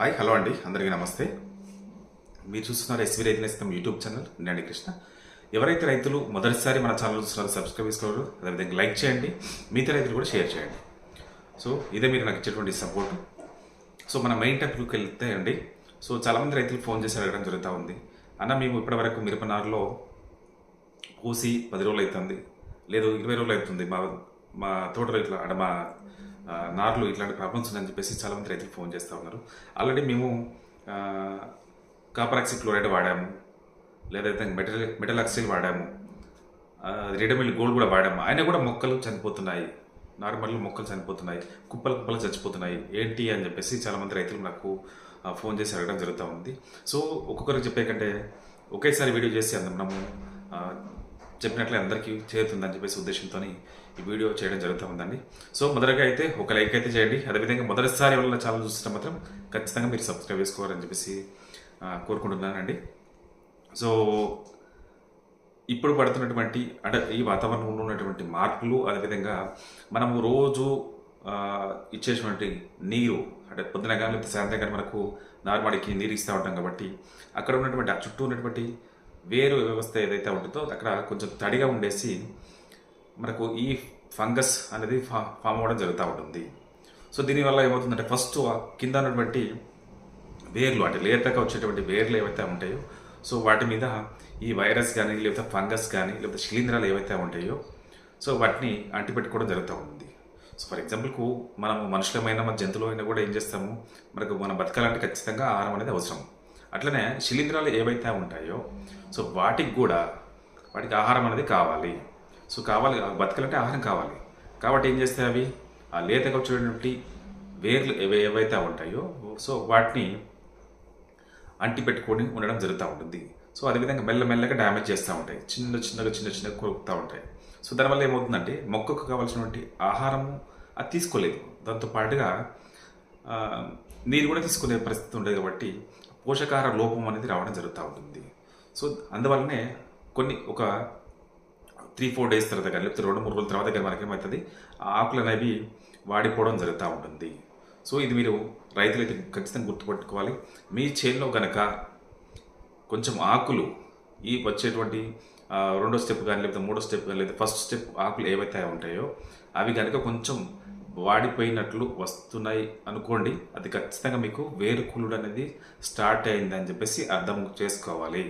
Hi hello అండి. అందరికీ నమస్తే. మీరు చూస్తున్నారు ఎస్వి రైతు నేస్తం యూట్యూబ్ ఛానల్. నేను కృష్ణ. ఎవరైతే రైతులు మొదటిసారి మన ఛానల్ చూస్తున్నారో సబ్స్క్రైబ్ చేసుకోరు అదేవిధంగా లైక్ చేయండి. మిగతా రైతులు కూడా షేర్ చేయండి. సో ఇదే మీరు నాకు ఇచ్చేటువంటి సపోర్ట్ సో మన మెయిన్ టాపిక్కి వెళ్తే అండి సో చాలామంది రైతులు ఫోన్ చేసి అడగడం జరుగుతూ ఉంది. అన్న మేము ఇప్పటివరకు మిరపనారులో పూసి పది రోజులు అవుతుంది. లేదు ఇరవై రోజులు అవుతుంది మా మా తోటలో ఇట్లా అంటే మా నార్లు ఇట్లాంటి ప్రాబ్లమ్స్ ఉన్నాయని చెప్పేసి చాలామంది రైతులు ఫోన్ చేస్తూ ఉన్నారు. ఆల్రెడీ మేము కాపరాక్సి క్లోరైడ్ వాడాము. లేదైతే మెటల్ మెటల్ ఆక్సిల్ వాడాము. రెడమిల్ గోల్డ్ కూడా వాడాము. అయినా కూడా మొక్కలు చనిపోతున్నాయి. నార్మల్ మొక్కలు చనిపోతున్నాయి. కుప్పలు కుప్పలు చచ్చిపోతున్నాయి. ఏంటి అని చెప్పేసి చాలామంది రైతులు నాకు ఫోన్ చేసి అడగడం జరుగుతూ ఉంది. సో ఒక్కొక్కరికి చెప్పే కంటే ఒకేసారి వీడియో చేసి అందరం మనము చెప్పినట్లే అందరికీ చేరుతుందని చెప్పేసి ఉద్దేశంతో వీడియో చేయడం జరుగుతూ ఉందండి. సో మొదటగా అయితే ఒక లైక్ అయితే చేయండి. అదేవిధంగా మొదటిసారి ఎవరైనా ఛానల్ చూస్తే మాత్రం ఖచ్చితంగా మీరు సబ్స్క్రైబ్ చేసుకోవాలని చెప్పేసి కోరుకుంటున్నానండి. సో ఇప్పుడు పడుతున్నటువంటి అంటే ఈ వాతావరణంలో ఉన్నటువంటి మార్పులు అదేవిధంగా మనము రోజు ఇచ్చేటువంటి నీరు అంటే పొద్దున కానీ లేకపోతే సాయంత్రం కానీ మనకు నార్మడికి నీరు ఇస్తూ ఉంటాం కాబట్టి అక్కడ ఉన్నటువంటి ఆ చుట్టూ ఉన్నటువంటి వేరు వ్యవస్థ ఏదైతే ఉంటుందో అక్కడ కొంచెం తడిగా ఉండేసి మనకు ఈ ఫంగస్ అనేది ఫా ఫామ్ అవ్వడం జరుగుతూ ఉంటుంది. సో దీనివల్ల ఏమవుతుందంటే ఫస్ట్ కింద ఉన్నటువంటి వేర్లు అంటే లేతగా వచ్చేటువంటి వేర్లు ఏవైతే ఉంటాయో సో వాటి మీద ఈ వైరస్ కానీ లేకపోతే ఫంగస్ కానీ లేకపోతే శిలీంధ్రాలు ఏవైతే ఉంటాయో సో వాటిని అంటిపెట్టుకోవడం జరుగుతూ ఉంటుంది. సో ఫర్ ఎగ్జాంపుల్కు మనం మనుషులమైన మన జంతువులైనా కూడా ఏం చేస్తాము? మనకు మన బతకాలంటే ఖచ్చితంగా ఆహారం అనేది అవసరం. అట్లనే శిలీంధ్రాలు ఏవైతే ఉంటాయో సో వాటికి కూడా వాటికి ఆహారం అనేది కావాలి. సో కావాలి బతకాలంటే ఆహారం కావాలి. కాబట్టి ఏం చేస్తాయి అవి? ఆ లేతగా వచ్చేటువంటి వేర్లు ఏవైతే ఉంటాయో సో వాటిని అంటి పెట్టుకొని ఉండడం జరుగుతూ ఉంటుంది. సో అదేవిధంగా మెల్లమెల్లగా డ్యామేజ్ చేస్తూ ఉంటాయి. చిన్న చిన్నగా చిన్న చిన్నగా కొరుకుతూ ఉంటాయి. సో దానివల్ల ఏమవుతుందంటే మొక్కకు కావాల్సినటువంటి ఆహారము అది తీసుకోలేదు. దాంతో పాటుగా నీరు కూడా తీసుకునే పరిస్థితి ఉండదు కాబట్టి పోషకాహార లోపం అనేది రావడం జరుగుతూ ఉంటుంది. సో అందువల్లనే కొన్ని ఒక త్రీ ఫోర్ డేస్ తర్వాత కానీ లేకపోతే రెండు మూడు రోజుల తర్వాత కానీ మనకి ఏమవుతుంది? ఆ ఆకులు అనేవి వాడిపోవడం జరుగుతూ ఉంటుంది. సో ఇది మీరు రైతులు అయితే ఖచ్చితంగా గుర్తుపెట్టుకోవాలి. మీ చేనులో గనక కొంచెం ఆకులు ఈ వచ్చేటువంటి రెండో స్టెప్ కానీ లేకపోతే మూడో స్టెప్ కానీ లేదా ఫస్ట్ స్టెప్ ఆకులు ఏవైతే ఉంటాయో అవి కనుక కొంచెం వాడిపోయినట్లు వస్తున్నాయి అనుకోండి అది ఖచ్చితంగా మీకు వేరుకులుడు అనేది స్టార్ట్ అయిందని చెప్పేసి అర్థం చేసుకోవాలి.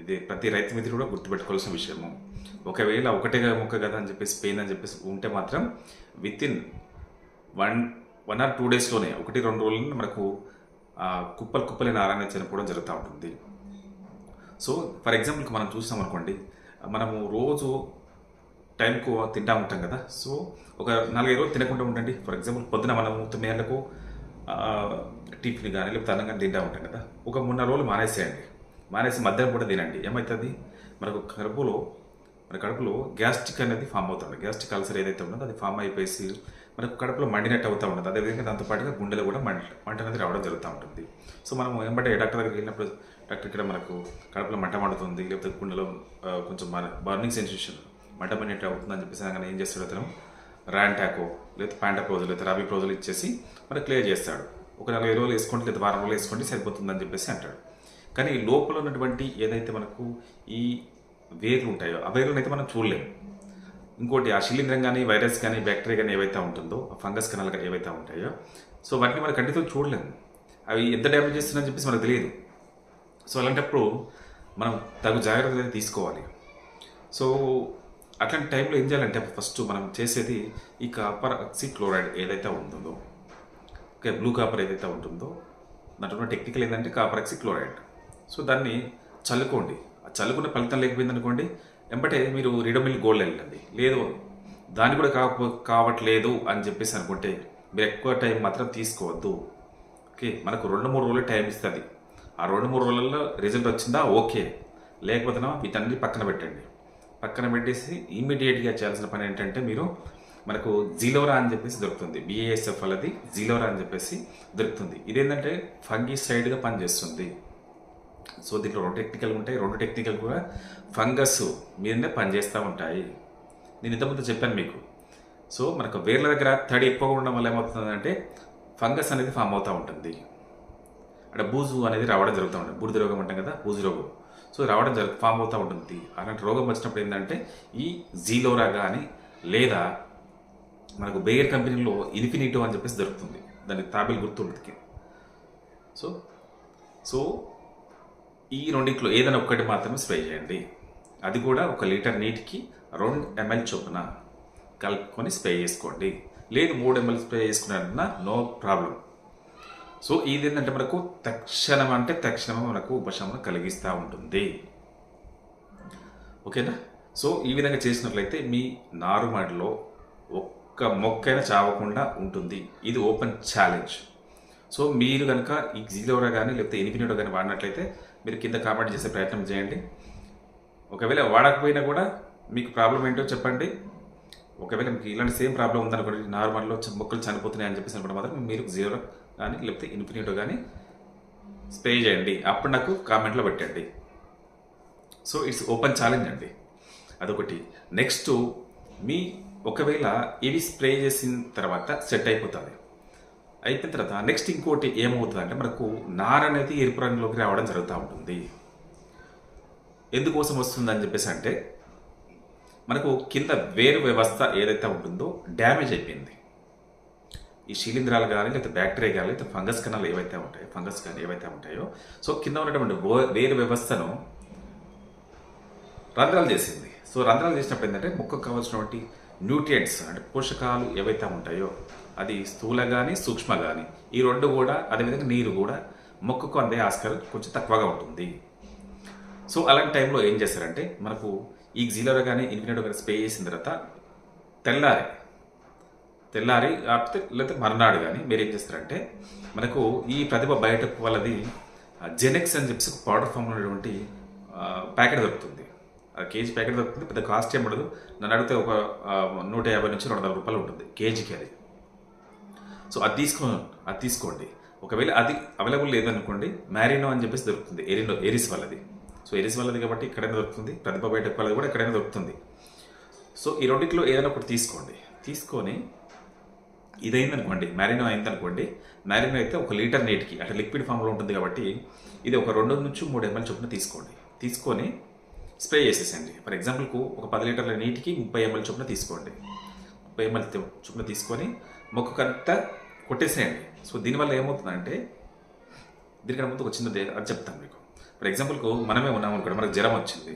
ఇది ప్రతి రైతు మీద కూడా గుర్తుపెట్టుకోవాల్సిన విషయము. ఒకవేళ ఒకటే మొక్క కదా అని చెప్పేసి పెయిన్ అని చెప్పేసి ఉంటే మాత్రం with in one one or two డేస్లోనే ఒకటి రెండు రోజుల్లో మనకు కుప్పలు కుప్పలే నారాయణ చనిపోవడం జరుగుతూ ఉంటుంది. సో ఫర్ ఎగ్జాంపుల్కి మనం చూసాం అనుకోండి మనము రోజు టైంకు తింటా ఉంటాం కదా సో ఒక నాలుగైదు రోజులు తినకుండా ఉండండి. ఫర్ ఎగ్జాంపుల్ పొద్దున మనము తొమ్మిది గంటలకు టిఫిన్ కానీ లేకపోతే అన్నం కానీ తింటా ఉంటాం కదా ఒక మూడు నాలుగు రోజులు మానేసేయండి. మానేసి మధ్యాహ్నం కూడా తినండి. ఏమవుతుంది మనకు కడుపులో మన కడుపులో గ్యాస్ట్రిక్ అనేది ఫామ్ అవుతుంది గ్యాస్ట్రిక్ అల్సర్ ఏదైతే ఉన్నదో అది ఫామ్ అయిపోయి మనకు కడుపులో మండినట్టు అవుతూ ఉంటుంది. అదేవిధంగా దాంతోపాటుగా గుండెలో కూడా మండి మంట అనేది రావడం జరుగుతూ ఉంటుంది. సో మనం ఏమంటే డాక్టర్ దగ్గరికి వెళ్ళినప్పుడు డాక్టర్ ఇక్కడ మనకు కడుపులో మంట మండుతుంది లేకపోతే గుండెలో కొంచెం మన బర్నింగ్ సెన్సేషన్ మంట మండినట్టు అవుతుందని చెప్పేసి అనగానే ఏం చేస్తాడు అతను? ర్యాంటాకో లేదా ప్యాంటాప్రోజులు లేదా రాబీ ప్రోజులు ఇచ్చేసి మనకు క్లియర్ చేస్తాడు. ఒక నలభై రోజులు వేసుకోండి లేదా వారం రోజులు వేసుకోండి సరిపోతుందని చెప్పేసి అంటాడు. కానీ లోపల ఉన్నటువంటి ఏదైతే మనకు ఈ వేర్లు ఉంటాయో ఆ వేర్లను అయితే మనం చూడలేము ఇంకోటి ఆ శిలీంధ్రం కానీ వైరస్ కానీ బ్యాక్టీరియా కానీ ఏవైతే ఉంటుందో ఆ ఫంగస్ కణాలు కానీ ఏవైతే ఉంటాయో సో వాటిని మన కంటితో చూడలేము అవి ఎంత డ్యామేజ్ చేస్తున్నాయని చెప్పేసి మనకు తెలియదు. సో అలాంటప్పుడు మనం తగు జాగ్రత్తలు అనేది తీసుకోవాలి. సో అట్లాంటి టైంలో ఏం చేయాలంటే ఫస్ట్ మనం చేసేది ఈ కాపర్ ఆక్సి క్లోరైడ్ ఏదైతే ఉంటుందో ఓకే బ్లూ కాపర్ ఏదైతే ఉంటుందో దాంట్లో టెక్నికల్ ఏంటంటే కాపర్ ఆక్సి క్లోరైడ్ సో దాన్ని చల్లుకోండి. చల్లుకున్న ఫలితం లేకపోయింది అనుకోండి వెంబటే మీరు రిడమిల్ గోల్డ్ వెళ్ళండి. లేదు దాన్ని కూడా కాకపో కావట్లేదు అని చెప్పేసి అనుకుంటే మీరు ఎక్కువ టైం మాత్రం తీసుకోవద్దు. ఓకే మనకు రెండు మూడు రోజులు టైం ఇస్తుంది. ఆ రెండు మూడు రోజులలో రిజల్ట్ వచ్చిందా? ఓకే. లేకపోతే వీటన్ని పక్కన పెట్టండి. పక్కన పెట్టేసి ఇమీడియట్గా చేయాల్సిన పని ఏంటంటే మీరు మనకు జీలోరా అని చెప్పేసి దొరుకుతుంది. బిఏఎస్ఎఫ్ అనేది జీలోరా అని చెప్పేసి దొరుకుతుంది. ఇదేంటంటే ఫంగీ సైడ్గా పనిచేస్తుంది. సో దీంట్లో రెండు టెక్నికల్ ఉంటాయి. రెండు టెక్నికల్ కూడా ఫంగస్ మీదనే పనిచేస్తూ ఉంటాయి. నేను ఇంతకుముందు చెప్పాను మీకు. సో మనకు వేర్ల దగ్గర తడి ఎక్కువగా ఉండడం వల్ల ఏమవుతుందంటే ఫంగస్ అనేది ఫామ్ అవుతూ ఉంటుంది. అంటే బూజు అనేది రావడం జరుగుతూ ఉంటుంది. బూడిద రోగం అంటాం కదా బూజు రోగం. సో రావడం జరుగు ఫామ్ అవుతూ ఉంటుంది. అలాంటి రోగం వచ్చినప్పుడు ఏంటంటే ఈ జీలోరా కానీ లేదా మనకు బేయర్ కంపెనీలో ఇన్ఫినిటో అని చెప్పేసి దొరుకుతుంది. దానికి తాబేలు గుర్తు ఉంటుంది సో సో ఈ రెండింటిలో ఏదైనా ఒక్కటి మాత్రమే స్ప్రే చేయండి. అది కూడా ఒక లీటర్ నీటికి రెండు ఎంఎల్ చొప్పున కలుపుకొని స్ప్రే చేసుకోండి. లేదు మూడు ఎంఎల్ స్ప్రే చేసుకున్నారన్నా నో ప్రాబ్లం. సో ఇది ఏంటంటే మనకు తక్షణం అంటే తక్షణం మనకు ఉపశమనం కలిగిస్తూ ఉంటుంది. ఓకేనా? సో ఈ విధంగా చేసినట్లయితే మీ నారుమడిలో ఒక్క మొక్కైనా చావకుండా ఉంటుంది. ఇది ఓపెన్ ఛాలెంజ్. సో మీరు కనుక ఈ జీలోరా కానీ లేకపోతే ఇన్ఫినిటో కానీ వాడినట్లయితే మీరు కింద కామెంట్ చేసే ప్రయత్నం చేయండి. ఒకవేళ వాడకపోయినా కూడా మీకు ప్రాబ్లం ఏంటో చెప్పండి. ఒకవేళ మీకు ఇలాంటి సేమ్ ప్రాబ్లం ఉందనుకోండి నార్మల్లో మొక్కలు చనిపోతున్నాయి అని చెప్పేసి అనుకుంటే మాత్రం మీరు జీరో కానీ లేకపోతే ఇన్ఫినిటో కానీ స్ప్రే చేయండి. అప్పుడు నాకు కామెంట్లో పెట్టండి. సో ఇట్స్ ఓపెన్ ఛాలెంజ్ అండి. అదొకటి. నెక్స్ట్ మీ ఒకవేళ ఇవి స్ప్రే చేసిన తర్వాత సెట్ అయిపోతుంది. అయిపోయిన తర్వాత నెక్స్ట్ ఇంకోటి ఏమవుతుంది అంటే మనకు నార అనేది ఎరుపు రంగులోకి రావడం జరుగుతూ ఉంటుంది. ఎందుకోసం వస్తుంది అని చెప్పేసి అంటే మనకు కింద వేరు వ్యవస్థ ఏదైతే ఉంటుందో డ్యామేజ్ అయిపోయింది. ఈ శిలీంధ్రాలు కానీ లేకపోతే బ్యాక్టీరియా కానీ లేకపోతే ఫంగస్ కణాలు ఏవైతే ఉంటాయో ఫంగస్ కానీ ఏవైతే ఉంటాయో సో కింద ఉన్నటువంటి వేరు వ్యవస్థను రంధ్రాలు చేసింది. సో రంధ్రాలు చేసినప్పుడు ఏంటంటే మొక్కకు కావాల్సినటువంటి న్యూట్రియంట్స్ అంటే పోషకాలు ఏవైతే ఉంటాయో అది స్థూల కానీ సూక్ష్మ కానీ ఈ రెండు కూడా అదేవిధంగా నీరు కూడా మొక్కకు అందే ఆస్కారం కొంచెం తక్కువగా ఉంటుంది. సో అలాంటి టైంలో ఏం చేస్తారంటే మనకు ఈ జీలర్ కానీ ఇన్ఫినిటో కానీ స్ప్రే చేసిన తర్వాత తెల్లారి తెల్లారి లేకపోతే లేకపోతే మర్నాడు కానీ మీరు ఏం చేస్తారంటే మనకు ఈ ప్రతిభ బయట వాళ్ళది జెనెక్స్ అని చెప్పేసి ఒక పౌడర్ ఫామ్ ఉన్నటువంటి ప్యాకెట్ దొరుకుతుంది. ఆ కేజీ ప్యాకెట్ దొరుకుతుంది పెద్ద కాస్ట్ ఏం ఉండదు. నన్ను అడిగితే ఒక నూట యాభై నుంచి రెండు వందల రూపాయలు ఉంటుంది కేజీకి అది. సో అది తీసుకో అది తీసుకోండి. ఒకవేళ అది అవైలబుల్ లేదనుకోండి మ్యారినో అని చెప్పేసి దొరుకుతుంది. ఎరినో ఎరిస్ వాళ్ళది. సో ఎరిస్ వాళ్ళది కాబట్టి ఇక్కడైనా దొరుకుతుంది. ప్రతిభ బయట వాళ్ళది కూడా ఎక్కడైనా దొరుకుతుంది. సో ఈ రెండిట్లో ఏదైనా ఒకటి తీసుకోండి. తీసుకొని ఇదైందనుకోండి మ్యారినో అయిందనుకోండి మ్యారినో అయితే ఒక లీటర్ నీటికి అంటే లిక్విడ్ ఫామ్లో ఉంటుంది కాబట్టి ఇది ఒక రెండు నుంచి మూడు ఎంఎల్ చొప్పున తీసుకోండి. తీసుకొని స్ప్రే చేసేసండి ఫర్ ఎగ్జాంపుల్కు ఒక పది లీటర్ల నీటికి ముప్పై ఎంఎల్ చొప్పున తీసుకోండి. ముప్పై ఎంఎల్ చొప్పున తీసుకొని మొక్కకంతా కొట్టేసేయండి. సో దీనివల్ల ఏమవుతుందంటే దీనికన్నా ముందు ఒక చిన్నది అది చెప్తాను మీకు. ఫర్ ఎగ్జాంపుల్కు మనమే ఉన్నాం అనుకోండి మనకు జ్వరం వచ్చింది.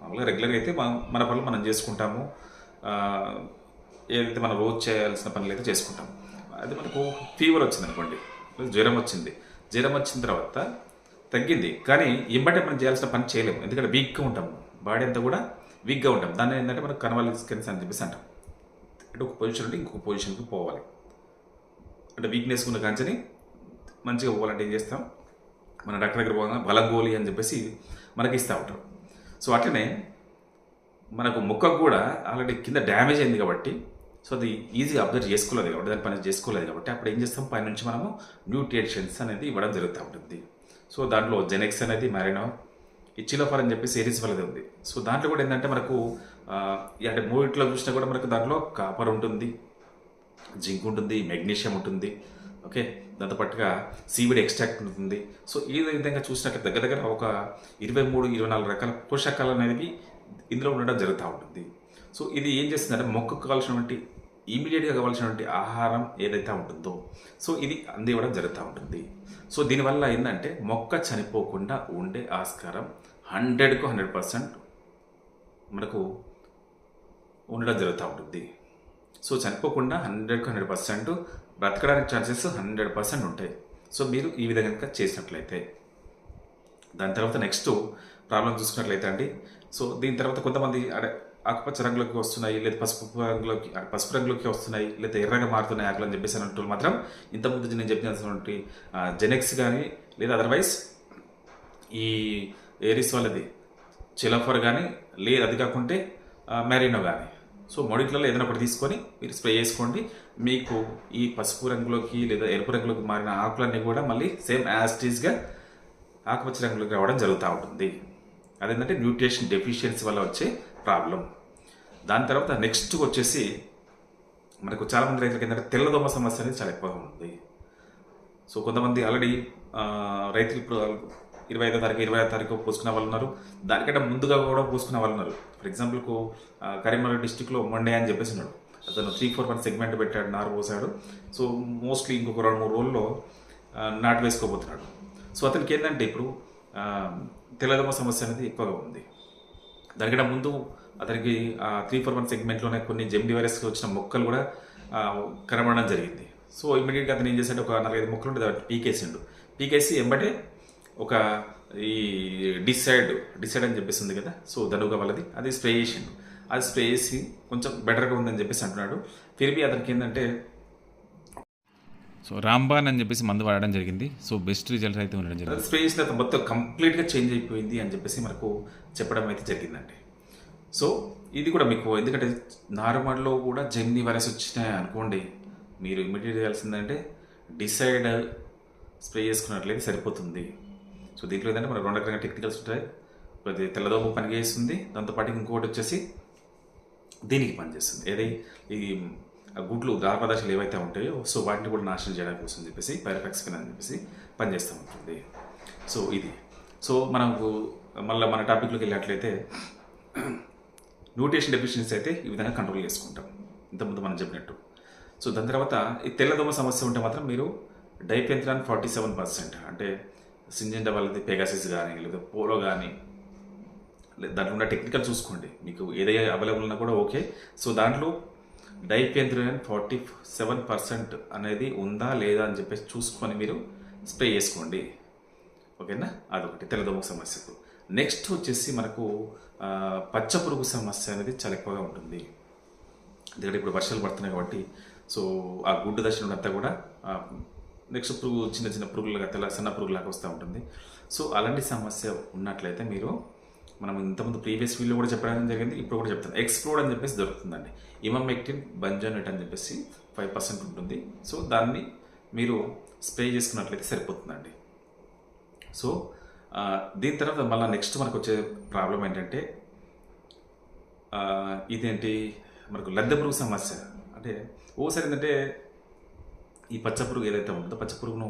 మామూలుగా రెగ్యులర్గా అయితే మన పనులు మనం చేసుకుంటాము. ఏదైతే మనం రోజు చేయాల్సిన పనులు అయితే చేసుకుంటాం అది మనకు ఫీవర్ వచ్చింది అనుకోండి జ్వరం వచ్చింది. జ్వరం వచ్చిన తర్వాత తగ్గింది. కానీ ఎంబటే మనం చేయాల్సిన పని చేయలేము. ఎందుకంటే వీక్గా ఉంటాము. బాడీ అంతా కూడా వీక్గా ఉంటాం దాన్ని ఏంటంటే మనకు కనవాలి అని చెప్పేసి అంటాం. అంటే ఒక పొజిషన్ నుండి ఇంకొక పొజిషన్కి పోవాలి. అంటే వీక్నెస్ ఉన్న కంచెని మంచిగా పోవాలంటే ఏం చేస్తాం? మన డాక్టర్ దగ్గర పోగా బలగోలి అని చెప్పేసి మనకి ఇస్తూ ఉంటారు. సో అట్లనే మనకు మొక్కకు కూడా ఆల్రెడీ కింద డ్యామేజ్ అయింది కాబట్టి సో అది ఈజీ అబ్జర్వ్ చేసుకోలేదు కాబట్టి దాని పని చేసుకోలేదు కాబట్టి అప్పుడు ఏం చేస్తాం? పై నుంచి మనము న్యూట్రిషన్స్ అనేది ఇవ్వడం జరుగుతూ ఉంటుంది. సో దాంట్లో జెనెక్స్ అనేది మ్యారినో ఇచ్చిలోఫర్ అని చెప్పి సిరీస్ వాళ్ళది ఉంది. సో దాంట్లో కూడా ఏంటంటే మనకు అంటే మూడిట్లో చూసినా కూడా మనకు దాంట్లో కాపర్ ఉంటుంది జింక్ ఉంటుంది మెగ్నీషియం ఉంటుంది ఓకే? దాంతోపాటుగా సీవిడ్ ఎక్స్ట్రాక్ట్ ఉంటుంది. సో ఈ విధంగా చూసినట్టు దగ్గర దగ్గర ఒక ఇరవై మూడు ఇరవై నాలుగు రకాల పోషకాలు అనేవి ఇందులో ఉండడం జరుగుతూ ఉంటుంది. సో ఇది ఏం చేస్తుందంటే మొక్కకు కావాల్సినటువంటి ఇమీడియట్గా కావాల్సినటువంటి ఆహారం ఏదైతే ఉంటుందో సో ఇది అందివ్వడం జరుగుతూ ఉంటుంది. సో దీనివల్ల ఏంటంటే మొక్క చనిపోకుండా ఉండే ఆస్కారం హండ్రెడ్కు హండ్రెడ్ పర్సెంట్ మనకు ఉండడం జరుగుతూ ఉంటుంది. సో చనిపోకుండా హండ్రెడ్కి హండ్రెడ్ పర్సెంట్ బ్రతకడానికి ఛాన్సెస్ హండ్రెడ్ పర్సెంట్ ఉంటాయి. సో మీరు ఈ విధంగా కనుక చేసినట్లయితే. దాని తర్వాత నెక్స్ట్ ప్రాబ్లం చూసుకున్నట్లయితే అండి. సో దీని తర్వాత కొంతమంది ఆకుపచ్చ రంగులోకి వస్తున్నాయి లేదా పసుపు రంగులోకి పసుపు రంగులోకి వస్తున్నాయి లేదా ఎర్రగా మారుతున్నాయి ఆకులు అని చెప్పేసి అన్నట్టు మాత్రం ఇంతకుముందు నేను చెప్పినటువంటి జెనెక్స్ కానీ లేదా అదర్వైజ్ ఈ ఏరిస్ వాళ్ళది చిలఫర్ కానీ లేదు అది కాకుంటే మ్యారినో కానీ సో మొడిట్లలో ఏదైనా ఒకటి తీసుకొని మీరు స్ప్రే చేసుకోండి. మీకు ఈ పసుపు రంగులోకి లేదా ఎరుపు రంగులోకి మారిన ఆకులన్నీ కూడా మళ్ళీ సేమ్ యాస్టీస్గా ఆకుపచ్చ రంగులోకి రావడం జరుగుతూ ఉంటుంది. అదేంటంటే న్యూట్రిషన్ డెఫిషియన్సీ వల్ల వచ్చే ప్రాబ్లం. దాని తర్వాత నెక్స్ట్ వచ్చేసి మనకు చాలామంది రైతులకు రైతులకి ఏంటంటే తెల్లదోమ సమస్య అనేది చాలా ఎక్కువగా ఉంది. సో కొంతమంది ఆల్రెడీ రైతులు ఇప్పుడు ఇరవై ఐదో తారీఖు ఇరవై ఐదో తారీఖు పూసుకునే వాళ్ళు ఉన్నారు. దానికంటే ముందుగా కూడా పూసుకునే వాళ్ళు ఉన్నారు. ఫర్ ఎగ్జాంపుల్కు కరీంనగర్ డిస్టిక్లో మండే అని చెప్పేసి ఉన్నాడు. అతను త్రీ ఫోర్ వన్ సెగ్మెంట్ పెట్టాడు నారు పోసాడు. సో మోస్ట్లీ ఇంకొక రెండు మూడు రోజుల్లో నాటు వేసుకోబోతున్నాడు. సో అతనికి ఏంటంటే ఇప్పుడు తెల్లదమ్మ సమస్య అనేది ఎక్కువగా ఉంది. దానికంటే ముందు అతనికి త్రీ ఫోర్ వన్ సెగ్మెంట్లోనే కొన్ని జెమ్డి వైరస్ వచ్చిన మొక్కలు కూడా కనబడడం జరిగింది. సో ఇమీడియట్గా అతను ఏం చేశాడు? ఒక నాలుగైదు మొక్కలు ఉంటే దాన్ని పీకేసిండు. పీకేసి ఎంబటే ఒక ఈ డిసైడ్ డిసైడ్ అని చెప్పేసి ఉంది కదా? సో ధనుగా వాళ్ళది. అది స్ప్రే చేసిండు. అది స్ప్రే చేసి కొంచెం బెటర్గా ఉందని చెప్పేసి అంటున్నాడు. తిరిగి అతనికి ఏంటంటే సో రాంబాన్ అని చెప్పేసి మందు వాడడం జరిగింది. సో బెస్ట్ రిజల్ట్ అయితే ఉండడం జరిగింది. స్ప్రే చేసిన తర్వాత మొత్తం కంప్లీట్గా చేంజ్ అయిపోయింది అని చెప్పేసి మనకు చెప్పడం అయితే జరిగిందండి. సో ఇది కూడా మీకు ఎందుకంటే నార్మల్లో కూడా జెమ్ని వైరస్ వచ్చినాయి అనుకోండి మీరు ఇమీడియట్ చేయాల్సిందంటే డిసైడ్ స్ప్రే చేసుకున్నట్లయితే సరిపోతుంది. సో దీంట్లో ఏంటంటే మనకు రెండు రకాల టెక్నికల్స్ ఉంటాయి. ఒకటి తెల్లదోమ పని చేస్తుంది దాంతోపాటు ఇంకోటి వచ్చేసి దీనికి పనిచేస్తుంది ఏది? ఈ ఆ గుడ్లు పదార్థాలు ఏవైతే ఉంటాయో సో వాటిని కూడా నాశనం చేయడానికి కోసం చెప్పేసి పైరఫెక్స్కిన్ అని చెప్పేసి పనిచేస్తూ ఉంటుంది. సో ఇది. సో మనకు మళ్ళీ మన టాపిక్లోకి వెళ్ళినట్లయితే న్యూట్రిషన్ డెఫిషియన్సీ అయితే ఈ విధంగా కంట్రోల్ చేసుకుంటాం. ఇంతకుముందు మనం చెప్పినట్టు. సో దాని తర్వాత ఈ తెల్లదోమ సమస్య ఉంటే మాత్రం మీరు డైపెంథ్రాన్ ఫార్టీ సెవెన్ పర్సెంట్ అంటే సింజెంట వాళ్ళది పెగాసిస్ కానీ లేదా పోలో కానీ దాంట్లో ఉన్న టెక్నికల్ చూసుకోండి. మీకు ఏదైనా అవైలబుల్ ఉన్నా కూడా ఓకే. సో దాంట్లో డైపెంథ్రిన్ ఫార్టీ సెవెన్ పర్సెంట్ అనేది ఉందా లేదా అని చెప్పేసి చూసుకొని మీరు స్ప్రే చేసుకోండి. ఓకేనా? అదొకటి. తెల్లదోమ సమస్యకు. నెక్స్ట్ వచ్చేసి మనకు పచ్చ పురుగు సమస్య అనేది చాలా ఎక్కువగా ఉంటుంది. ఎందుకంటే ఇప్పుడు వర్షాలు పడుతున్నాయి కాబట్టి సో ఆ గుడ్డు దశ నుండి అంతా కూడా నెక్స్ట్ పురుగు చిన్న చిన్న పురుగులుగా తెల్ల సన్న పురుగులాగా వస్తూ ఉంటుంది. సో అలాంటి సమస్య ఉన్నట్లయితే మీరు మనం ఇంతకుముందు ప్రీవియస్ వీడియో కూడా చెప్పడం జరిగింది ఇప్పుడు కూడా చెప్తాను. ఎక్స్ప్లోడ్ అని చెప్పేసి దొరుకుతుందండి. ఇమమెక్టిన్ బంజోనెట్ అని చెప్పేసి ఫైవ్ పర్సెంట్ ఉంటుంది. సో దాన్ని మీరు స్ప్రే చేసుకున్నట్లయితే సరిపోతుందండి. సో దీని తర్వాత మళ్ళీ నెక్స్ట్ మనకు వచ్చే ప్రాబ్లం ఏంటంటే ఇదేంటి? మనకు లద్దె పురుగు సమస్య. అంటే ఓసారి ఏంటంటే ఈ పచ్చ పురుగు ఏదైతే ఉంటుందో పచ్చ పురుగును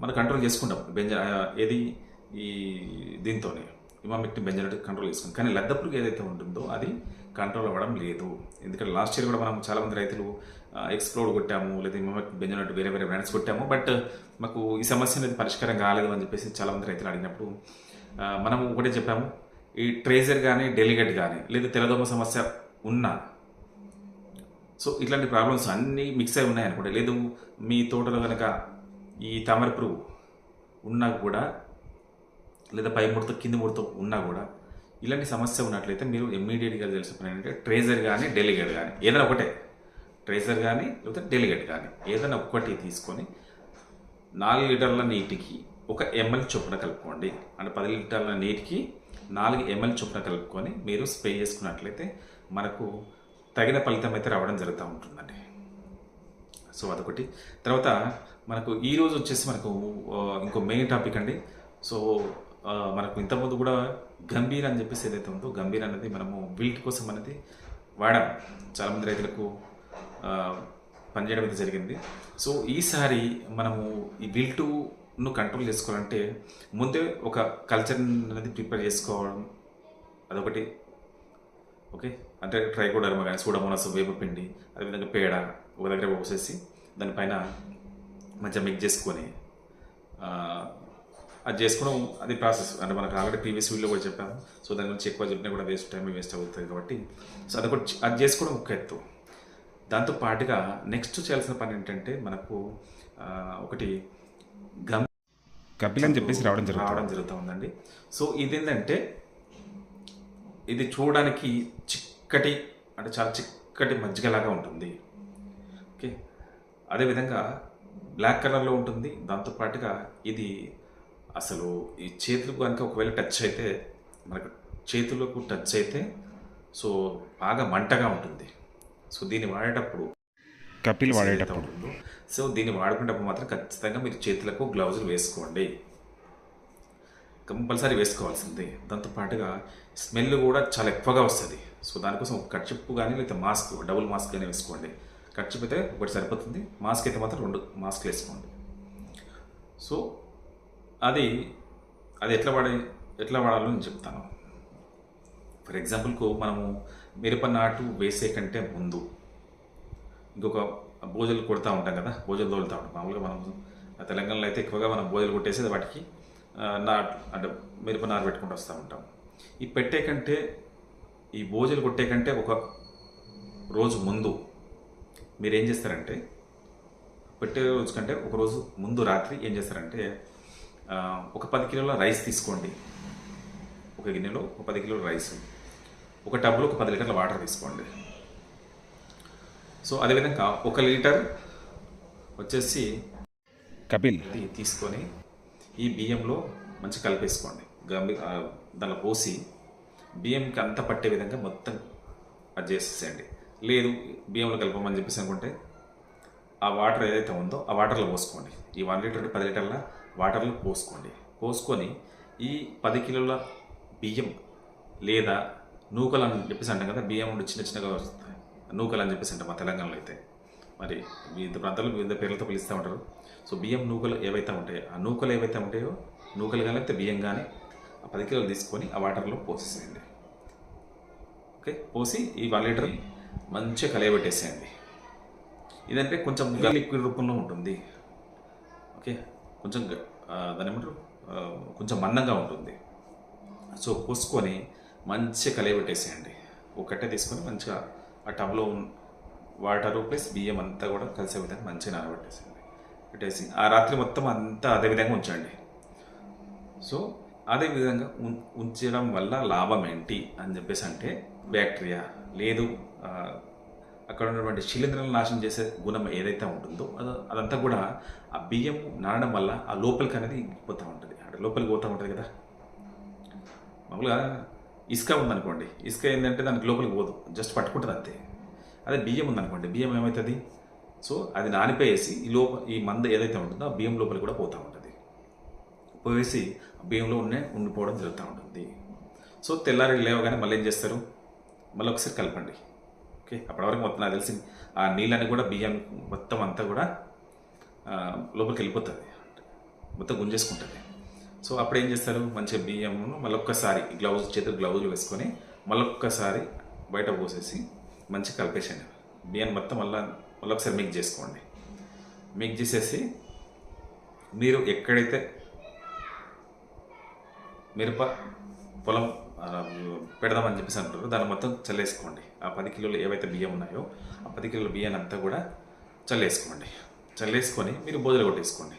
మనం కంట్రోల్ చేసుకుంటాం. బెంజ ఏది? ఈ దీంతోనే. ఇమామిక్టి బెంజనట్ కంట్రోల్ చేసుకుంటాం. కానీ లద్ద పురుగు ఏదైతే ఉంటుందో అది కంట్రోల్ అవ్వడం లేదు. ఎందుకంటే లాస్ట్ ఇయర్ కూడా మనం చాలామంది రైతులు ఎక్స్ప్లోర్ కొట్టాము లేదా ఇమామిక్ బెంజనట్ వేరే వేరే బ్రాండ్స్ కొట్టాము. బట్ మాకు ఈ సమస్య అనేది పరిష్కారం కాలేదు అని చెప్పేసి చాలామంది రైతులు అడిగినప్పుడు మనం ఒకటే చెప్పాము. ఈ ట్రేజర్ కానీ డెలిగేట్ కానీ లేదా తెల్లదోమ సమస్య ఉన్నా సో ఇట్లాంటి ప్రాబ్లమ్స్ అన్నీ మిక్స్ అయి ఉన్నాయనుకోండి. లేదు మీ తోటలో కనుక ఈ తామర పురుగు ఉన్నా కూడా లేదా పై ముడత కింది ముడత ఉన్నా కూడా ఇలాంటి సమస్య ఉన్నట్లయితే మీరు ఇమ్మీడియట్గా తెలిసిన పని ఏంటంటే ట్రేజర్ కానీ డెలిగేట్ కానీ ఏదైనా ఒకటే. ట్రేజర్ కానీ లేకపోతే డెలిగేట్ కానీ ఏదైనా ఒక్కటి తీసుకొని నాలుగు లీటర్ల నీటికి ఒక ఎంఎల్ చొప్పున కలుపుకోండి. అంటే పది లీటర్ల నీటికి నాలుగు ఎంఎల్ చొప్పున కలుపుకొని మీరు స్ప్రే చేసుకున్నట్లయితే మనకు తగిన ఫలితం అయితే రావడం జరుగుతూ ఉంటుందండి. సో అదొకటి. తర్వాత మనకు ఈరోజు వచ్చేసి మనకు ఇంకో మెయిన్ టాపిక్ అండి. సో మనకు ఇంతకుముందు కూడా గంభీర్ అని చెప్పేసి ఏదైతే ఉందో గంభీర్ అనేది మనము బిల్ట్ కోసం అనేది వాడాం. చాలామంది రైతులకు పనిచేయడం అయితే జరిగింది. సో ఈసారి మనము ఈ బిల్టును కంట్రోల్ చేసుకోవాలంటే ముందే ఒక కల్చర్ అనేది ప్రిపేర్ చేసుకోవడం అదొకటి. ఓకే? అంటే ట్రైకోడర్మా కానీ సూడమోనస్ వేపపిండి అదేవిధంగా పేడ ఒక దగ్గర పోసేసి దానిపైన మంచిగా మిక్స్ చేసుకొని అది చేసుకోవడం అది ప్రాసెస్ అంటే మనకు ఆల్రెడీ ప్రీవియస్ వీడియో కూడా చెప్పాము సో దాని గురించి ఎక్కువ చెప్పినా కూడా వేస్ట్ టైం వేస్ట్ అవుతుంది కాబట్టి. సో అది ఒకటి అది చేసుకోవడం ఒక ఎత్తు. దాంతో పాటుగా నెక్స్ట్ చేయాల్సిన పని ఏంటంటే మనకు ఒకటి గమ్ కపిల్ అని చెప్పేసి రావడం జరుగుతుంది. రావడం జరుగుతూ ఉందండి. సో ఇదేంటంటే ఇది చూడడానికి చిక్కటి అంటే చాలా చిక్కటి మజ్జిగలాగా ఉంటుంది. ఓకే? అదేవిధంగా బ్లాక్ కలర్లో ఉంటుంది. దాంతోపాటుగా ఇది అసలు ఈ చేతులకు కనుక ఒకవేళ టచ్ అయితే మనకు చేతులకు టచ్ అయితే సో బాగా మంటగా ఉంటుంది. సో దీన్ని వాడేటప్పుడు కపిల్ వాడేటప్పుడు. సో దీన్ని వాడుకునేటప్పుడు మాత్రం ఖచ్చితంగా మీరు చేతులకు గ్లౌజులు వేసుకోండి. కంపల్సరీ వేసుకోవాల్సిందే. దాంతో పాటుగా స్మెల్ కూడా చాలా ఎక్కువగా వస్తుంది. సో దానికోసం ఒక కర్చిప్పు కానీ లేకపోతే మాస్క్ డబుల్ మాస్క్ కానీ వేసుకోండి. కర్చిప్ అయితే ఒకటి సరిపోతుంది. మాస్క్ అయితే మాత్రం రెండు మాస్క్లు వేసుకోండి. సో అది అది ఎట్లా వాడే ఎట్లా వాడాలో నేను చెప్తాను. ఫర్ ఎగ్జాంపుల్కు మనము మిరప నాటు వేసే కంటే ముందు ఇంకొక భోజలు కొడతా ఉంటాం కదా భోజలు తోలుతూ ఉంటాం. మామూలుగా మనం తెలంగాణలో అయితే ఎక్కువగా మనం భోజలు కొట్టేసి వాటికి నాటు అంటే మిరప నారు పెట్టుకుంటూ వస్తూ ఉంటాం. ఈ పెట్టే కంటే ఈ భోజలు కొట్టే కంటే ఒక రోజు ముందు మీరు ఏం చేస్తారంటే పెట్టే రోజు కంటే ఒక రోజు ముందు రాత్రి ఏం చేస్తారంటే ఒక పది కిలోల రైస్ తీసుకోండి. ఒక గిన్నెలో ఒక పది కిలోల రైస్ ఒక టబ్లో ఒక పది లీటర్ల వాటర్ తీసుకోండి. సో అదేవిధంగా ఒక లీటర్ వచ్చేసి కపిల్. తీసుకొని ఈ బియ్యంలో మంచి కలిపేసుకోండి. దానిలో పోసి బియ్యంకి అంత పట్టే విధంగా మొత్తం అది చేసేసేయండి లేదు బియ్యంలో కలపమని చెప్పేసి అనుకుంటే ఆ వాటర్ ఏదైతే ఉందో ఆ వాటర్లో పోసుకోండి. ఈ వన్ లీటర్ పది లీటర్ల వాటర్లో పోసుకోండి. పోసుకొని ఈ పది కిలోల బియ్యం లేదా నూకలు అని చెప్పేసి అంటాం కదా బియ్యం ఉండి చిన్న చిన్నగా వస్తాయి. నూకలు అని చెప్పేసి అంటాం మా తెలంగాణలో అయితే. మరి వివిధ ప్రాంతాల్లో వివిధ పేర్లతో పిలుస్తూ ఉంటారు. సో బియ్యం నూకలు ఏవైతే ఉంటాయో ఆ నూకలు ఏవైతే ఉంటాయో నూకలు కానీ లేకపోతే బియ్యం కానీ పది కిలోలు తీసుకొని ఆ వాటర్లో పోసేసేయండి. ఓకే? పోసి ఈ వన్ లీటర్ మంచిగా కలయబెట్టేసేయండి. ఇదంటే కొంచెం లిక్విడ్ రూపంలో ఉంటుంది. ఓకే? కొంచెం దాని ఏమంటారు? కొంచెం మందంగా ఉంటుంది. సో పోసుకొని మంచిగా కలయబెట్టేసేయండి. ఒక కట్టె తీసుకొని మంచిగా ఆ టబ్లో వాటర్ ప్లస్ బియ్యం అంతా కూడా కలిసే విధంగా మంచిగా నానబెట్టేసేయండి. పెట్టేసి ఆ రాత్రి మొత్తం అంతా అదే విధంగా ఉంచండి. సో అదేవిధంగా ఉం- ఉంచడం వల్ల లాభం ఏంటి అని చెప్పేసి అంటే బ్యాక్టీరియా లేదు. అక్కడ ఉన్నటువంటి శిలీంధ్రాలను నాశనం చేసే గుణం ఏదైతే ఉంటుందో అది అదంతా కూడా ఆ బియ్యం నానడం వల్ల ఆ లోపలికి అనేది పోతూ ఉంటుంది. అంటే లోపలికి పోతూ ఉంటుంది కదా. మామూలుగా ఇసుక ఉందనుకోండి ఇసుక ఏంటంటే దానికి లోపలికి పోదు జస్ట్ పట్టుకుంటుంది అంతే. అదే బియ్యం ఉందనుకోండి బియ్యం ఏమవుతుంది సో అది నానిపేసి ఈ లోప ఈ మంద ఏదైతే ఉంటుందో ఆ బియ్యం లోపలికి కూడా పోతూ ఉంటుంది. పోయేసి బియ్యంలో ఉండే ఉండిపోవడం జరుగుతూ ఉంటుంది. సో తెల్లారి లేవగానే మళ్ళీ ఏం చేస్తారు? మళ్ళీ ఒకసారి కలపండి. ఓకే? అప్పటివరకు మొత్తం నాకు తెలిసి ఆ నీళ్ళని కూడా బియ్యం మొత్తం అంతా కూడా లోపలికి వెళ్ళిపోతుంది. మొత్తం గుంజేసుకుంటుంది. సో అప్పుడు ఏం చేస్తారు? మంచిగా బియ్యమును మళ్ళొక్కసారి గ్లౌజ్ చేతులు గ్లౌజులు వేసుకొని మళ్ళొక్కసారి బయట పోసేసి మంచిగా కలిపేసేయండి. బియ్యం మొత్తం మళ్ళీ మళ్ళొకసారి మిక్స్ చేసుకోండి. మిక్స్ చేసేసి మీరు ఎక్కడైతే మిరప పొలం పెడదామని చెప్పేసి అంటారు దాన్ని మొత్తం చల్లేసుకోండి. ఆ పది కిలోలు ఏవైతే బియ్యం ఉన్నాయో ఆ పది కిలోల బియ్యాన్ని అంతా కూడా చల్లేసుకోండి. చల్లేసుకొని మీరు బోదలు కొట్టేసుకోండి.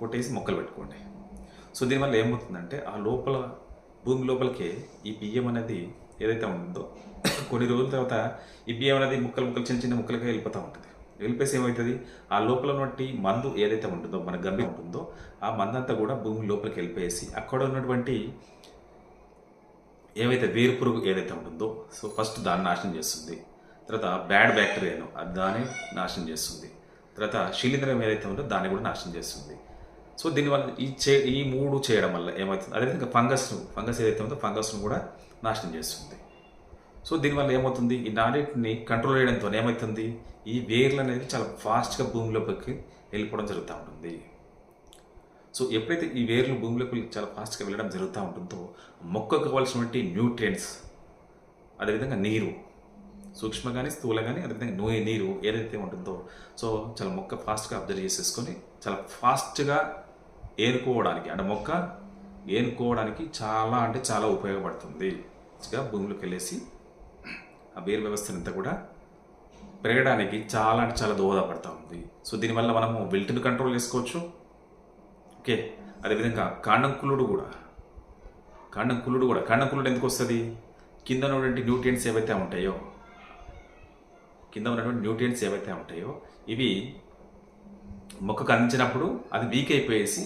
కొట్టేసి మొక్కలు పెట్టుకోండి. సో దీనివల్ల ఏమవుతుందంటే ఆ లోపల భూమి లోపలికి ఈ బియ్యం అనేది ఏదైతే ఉంటుందో కొన్ని రోజుల తర్వాత ఈ బియ్యం అనేది ముక్కలు ముక్కలు చిన్న చిన్న ముక్కలుగా వెళ్ళిపోతూ ఉంటుంది. వెళ్ళిపోసి ఏమవుతుంది ఆ లోపల ఉన్నటువంటి మందు ఏదైతే ఉంటుందో మన గమ్మి ఉంటుందో ఆ మందంతా కూడా భూమి లోపలికి వెళ్ళిపోయేసి అక్కడ ఉన్నటువంటి ఏవైతే వేరు పురుగు ఏదైతే ఉంటుందో సో ఫస్ట్ దాన్ని నాశనం చేస్తుంది. తర్వాత బ్యాడ్ బ్యాక్టీరియాను అది దాన్ని నాశనం చేస్తుంది. తర్వాత శిలీంధ్రం ఏదైతే ఉందో దాన్ని కూడా నాశనం చేస్తుంది. సో దీనివల్ల ఈ చే ఈ మూడు చేయడం వల్ల ఏమవుతుంది? అదేవిధంగా ఫంగస్ను ఫంగస్ ఏదైతే ఉందో ఫంగస్ను కూడా నాశనం చేస్తుంది. సో దీనివల్ల ఏమవుతుంది? ఈ నాటిని కంట్రోల్ చేయడంతో ఏమవుతుంది? ఈ వేర్లు అనేది చాలా ఫాస్ట్గా భూమిలోకి వెళ్ళిపోవడం జరుగుతూ ఉంటుంది. సో ఎప్పుడైతే ఈ వేర్లు భూమిలోకి చాలా ఫాస్ట్గా వెళ్ళడం జరుగుతూ ఉంటుందో మొక్కకు కావాల్సినటువంటి న్యూట్రియంట్స్ అదేవిధంగా నీరు సూక్ష్మ కానీ స్థూల కానీ అదేవిధంగా నూనె నీరు ఏదైతే ఉంటుందో సో చాలా మొక్క ఫాస్ట్గా అబ్జర్వ్ చేసేసుకొని చాలా ఫాస్ట్గా ఏరుకోవడానికి అంటే మొక్క ఏనుకోవడానికి చాలా అంటే చాలా ఉపయోగపడుతుంది. భూమిలోకి వెళ్ళేసి ఆ వేరు వ్యవస్థనంతా కూడా పెరగడానికి చాలా అంటే చాలా దోహదపడతా ఉంది. సో దీనివల్ల మనము విల్ట్ని కంట్రోల్ చేసుకోవచ్చు. ఓకే? అదేవిధంగా కాండం కుల్లుడు కూడా. కాండం కుల్లుడు కూడా. కాండం కుళ్ళుడు ఎందుకు వస్తుంది? కింద ఉన్నటువంటి న్యూట్రియంట్స్ ఏవైతే ఉంటాయో కింద ఉన్నటువంటి న్యూట్రియంట్స్ ఏవైతే ఉంటాయో ఇవి మొక్కకు అందించినప్పుడు అది వీక్ అయిపోయేసి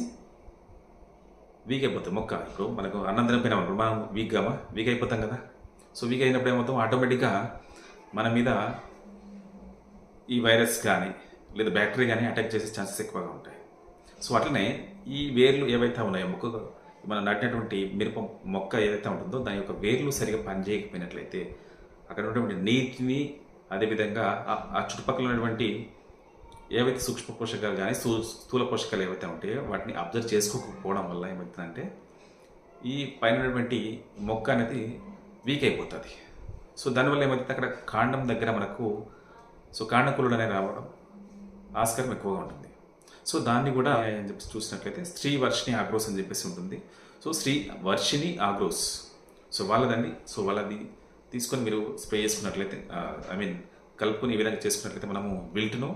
వీక్ అయిపోతుంది మొక్క ఇప్పుడు మనకు అన్నం తినపోయినాం మనం మనం వీక్గా వీక్ అయిపోతాం కదా? సో వీక్ అయినప్పుడు ఏమవుతాం? ఆటోమేటిక్గా మన మీద ఈ వైరస్ కానీ లేదా బ్యాక్టీరియా కానీ అటాక్ చేసే ఛాన్సెస్ ఎక్కువగా ఉంటాయి. సో అట్లనే ఈ వేర్లు ఏవైతే ఉన్నాయో మొక్క మనం నాటినటువంటి మిరప మొక్క ఏదైతే ఉంటుందో దాని యొక్క వేర్లు సరిగా పనిచేయకపోయినట్లయితే అక్కడ ఉన్నటువంటి నీటిని అదేవిధంగా ఆ- చుట్టుపక్కల ఉన్నటువంటి ఏవైతే సూక్ష్మ పోషకాలు కానీ స్థూ- స్థూల పోషకాలు ఏవైతే ఉంటాయో వాటిని అబ్జర్వ్ చేసుకోకపోవడం వల్ల ఏమవుతుందంటే ఈ పైన ఉన్నటువంటి మొక్క అనేది వీక్ అయిపోతుంది. సో దానివల్ల ఏమవుతుంది? అక్కడ కాండం దగ్గర మనకు సో కాండకులుడు అనేది రావడం ఆస్కారం ఎక్కువగా ఉంటుంది. సో దాన్ని కూడా అని చెప్పి చూసినట్లయితే స్త్రీ వర్షిని ఆగ్రోస్ అని చెప్పేసి ఉంటుంది. సో స్త్రీ వర్షిని ఆగ్రోస్. సో వాళ్ళదండి సో వాళ్ళది తీసుకొని మీరు స్ప్రే చేసుకున్నట్లయితే ఐ మీన్ కలుపుకొని ఈ విధంగా చేసుకున్నట్లయితే మనము బిల్ట్ను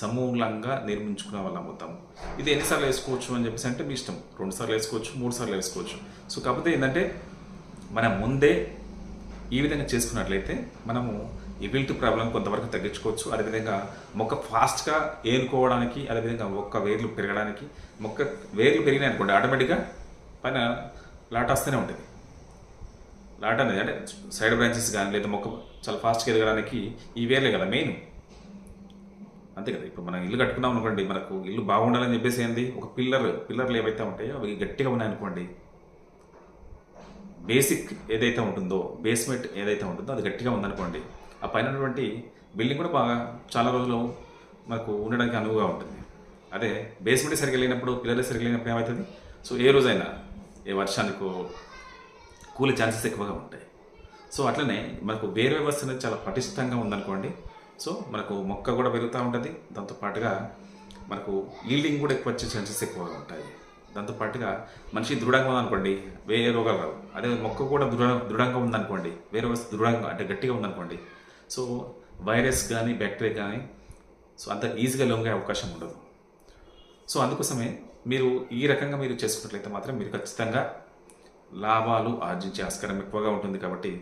సమూలంగా నిర్మించుకునే వాళ్ళం అవుతాము ఇది ఎన్నిసార్లు వేసుకోవచ్చు అని చెప్పేసి అంటే మీ ఇష్టం. రెండు సార్లు వేసుకోవచ్చు మూడు సార్లు వేసుకోవచ్చు. సో కాకపోతే ఏంటంటే మనం ముందే ఈ విధంగా చేసుకున్నట్లయితే మనము ఈ ప్రాబ్లం కొంతవరకు తగ్గించుకోవచ్చు. అదేవిధంగా మొక్క ఫాస్ట్గా ఏనుకోవడానికి అదేవిధంగా మొక్క వేర్లు పెరగడానికి మొక్క వేర్లు పెరిగినాయి అనుకోండి ఆటోమేటిక్గా పైన లాట వస్తూనే ఉంటుంది. లాట అనేది అంటే సైడ్ బ్రాంచెస్ కానీ లేదా మొక్క చాలా ఫాస్ట్గా ఎదగడానికి ఈ వేర్లే కదా మెయిన్. అంతే కదా ఇప్పుడు మనం ఇల్లు కట్టుకున్నాం అనుకోండి మనకు ఇల్లు బాగుండాలని చెప్పేసి ఏంది? ఒక పిల్లర్ పిల్లర్లు ఏవైతే ఉంటాయో అవి గట్టిగా ఉన్నాయి అనుకోండి బేసిక్ ఏదైతే ఉంటుందో బేస్మెంట్ ఏదైతే ఉంటుందో అది గట్టిగా ఉందనుకోండి ఆ పైన ఉన్నటువంటి బిల్డింగ్ కూడా బాగా చాలా రోజులు మనకు ఉండడానికి అనువుగా ఉంటుంది. అదే బేస్మెంట్ సరిగ్గా లేనప్పుడు పిల్లలు సరిగ్గా లేనప్పుడు ఏమవుతుంది? సో ఏ రోజైనా ఏ వర్షానికో కూలి ఛాన్సెస్ ఎక్కువగా ఉంటాయి. సో అట్లనే మనకు వేరు వ్యవస్థ అనేది చాలా పటిష్టంగా ఉందనుకోండి. సో మనకు మొక్క కూడా పెరుగుతూ ఉంటుంది. దాంతో పాటుగా మనకు ఈల్డింగ్ కూడా ఎక్కువ వచ్చే ఛాన్సెస్ ఎక్కువగా ఉంటాయి. దాంతో పాటుగా మనిషి దృఢంగా ఉందనుకోండి వేరే రోగాలు రావు. అదే మొక్క కూడా దృఢ దృఢంగా ఉందనుకోండి వేరే వ్యవస్థ దృఢంగా అంటే గట్టిగా ఉందనుకోండి సో వైరస్ కానీ బ్యాక్టీరియా కానీ సో అంత ఈజీగా లొంగే అవకాశం ఉండదు. సో అందుకోసమే మీరు ఈ రకంగా మీరు చేసుకున్నట్లయితే మాత్రం మీరు ఖచ్చితంగా లాభాలు ఆర్జించే ఆస్కారం ఎక్కువగా ఉంటుంది కాబట్టి